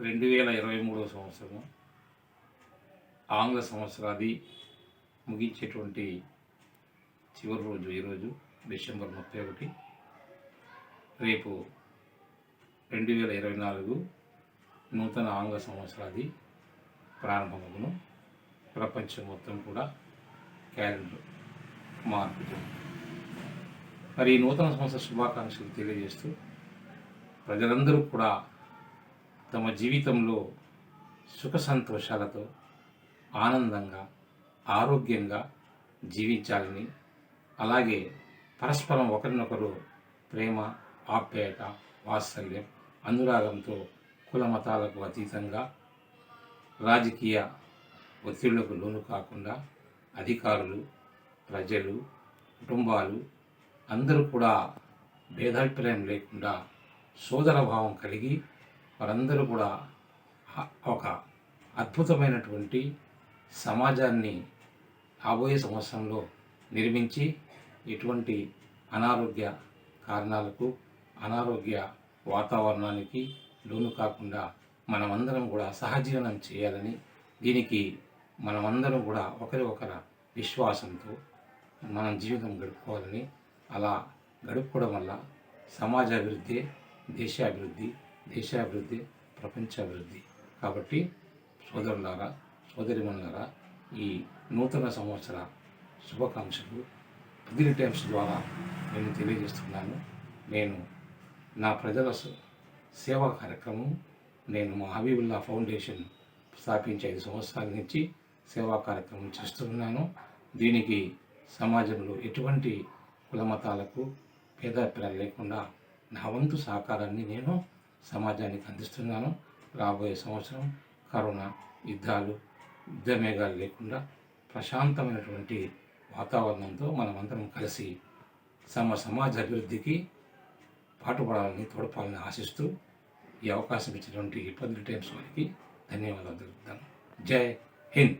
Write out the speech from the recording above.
రెండు వేల ఇరవై మూడవ సంవత్సరము ఆంగ్ల సంవత్సరాది ముగించేటువంటి చివరి రోజు ఈరోజు డిసెంబర్ ముప్పై ఒకటి. రేపు రెండు వేల ఇరవై నాలుగు నూతన ఆంగ్ల సంవత్సరాది ప్రారంభమును ప్రపంచం మొత్తం కూడా క్యాలెండర్ మార్పు మరి ఈ నూతన సంవత్సర శుభాకాంక్షలు తెలియజేస్తూ ప్రజలందరూ కూడా తమ జీవితంలో సుఖ సంతోషాలతో ఆనందంగా ఆరోగ్యంగా జీవించాలని అలాగే పరస్పరం ఒకరినొకరు ప్రేమ ఆప్యాయత వాత్సల్యం అనురాగంతో కుల మతాలకు అతీతంగా రాజకీయ ఒత్తిళ్ళకు లోను కాకుండా అధికారులు ప్రజలు కుటుంబాలు అందరూ కూడా భేదాభిప్రాయం లేకుండా సోదర భావం కలిగి వారందరూ కూడా ఒక అద్భుతమైనటువంటి సమాజాన్ని రాబోయే సంవత్సరంలో నిర్మించి ఎటువంటి అనారోగ్య కారణాలకు అనారోగ్య వాతావరణానికి లోను కాకుండా మనమందరం కూడా సహజీవనం చేయాలని దీనికి మనమందరం కూడా ఒకరి ఒకరి విశ్వాసంతో మనం జీవితం గడుపుకోవాలని అలా గడుపుకోవడం వల్ల సమాజ అభివృద్ధి దేశాభివృద్ధి దేశాభివృద్ధి ప్రపంచాభివృద్ధి. కాబట్టి సోదరులారా సోదరిమణులారా ఈ నూతన సంవత్సర శుభాకాంక్షలు అగ్రి టైమ్స్ ద్వారా నేను తెలియజేస్తున్నాను. నేను నా ప్రజల సేవా కార్యక్రమం నేను మా హబీబుల్లా ఫౌండేషన్ స్థాపించి ఐదు సంవత్సరాల నుంచి సేవా కార్యక్రమం చేస్తున్నాను దీనికి సమాజంలో ఎటువంటి కులమతాలకు భేదాభిప్రాయాలు లేకుండా నా వంతు సహకారాన్ని నేను సమాజానికి అందిస్తున్నాను. రాబోయే సంవత్సరం కరోనా యుద్ధాలు యుద్ధమేఘాలు లేకుండా ప్రశాంతమైనటువంటి వాతావరణంతో మనమందరం కలిసి సమ సమాజ అభివృద్ధికి పాటుపడాలని తోడ్పాలని ఆశిస్తూ ఈ అవకాశం ఇచ్చినటువంటి పబ్లిక్ టైమ్స్ వారికి ధన్యవాదాలు తెలుపుతాను. జై హింద్!